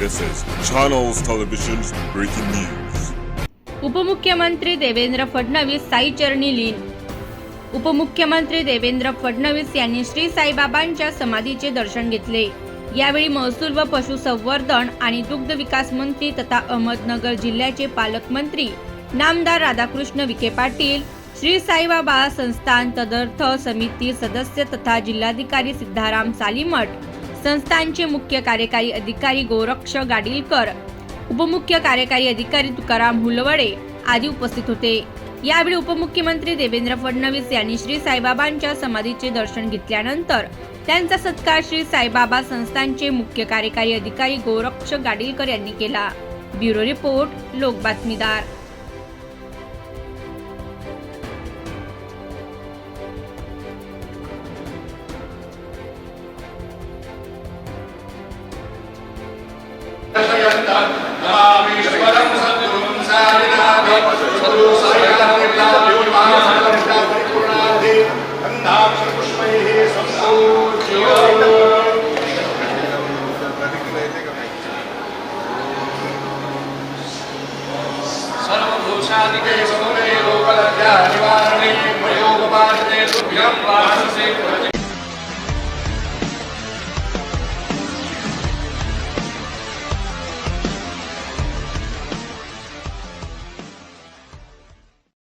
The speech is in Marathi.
This is Channels Television's breaking news. उपमुख्यमंत्री देवेंद्र फडणवीस साई चरणी लीन उपमुख्यमंत्री देवेंद्र फडणवीस यांनी श्री साईबाबांच्या समाधीचे दर्शन घेतले यावेळी महसूल व पशुसंवर्धन आणि दुग्ध विकास मंत्री तथा अहमदनगर जिल्ह्याचे पालकमंत्री नामदार राधाकृष्ण विखे पाटील श्री साईबाबा संस्थान तदर्थ समिती सदस्य तथा जिल्हाधिकारी सिद्धाराम सालीमठ संस्थांचे मुख्य कार्यकारी अधिकारी गोरक्ष गाडीलकर उपमुख्य कार्यकारी अधिकारी तुकाराम हुलवडे आदी उपस्थित होते. यावेळी उपमुख्यमंत्री देवेंद्र फडणवीस यांनी श्री साईबाबांच्या समाधीचे दर्शन घेतल्यानंतर त्यांचा सत्कार श्री साईबाबा संस्थांचे मुख्य कार्यकारी अधिकारी गोरक्ष गाडीलकर यांनी केला. ब्युरो रिपोर्ट लोक सर्वदोषादिके समुदे लोकलज्जा निवारणे प्रयोगपाठने तुभ्यं वाससे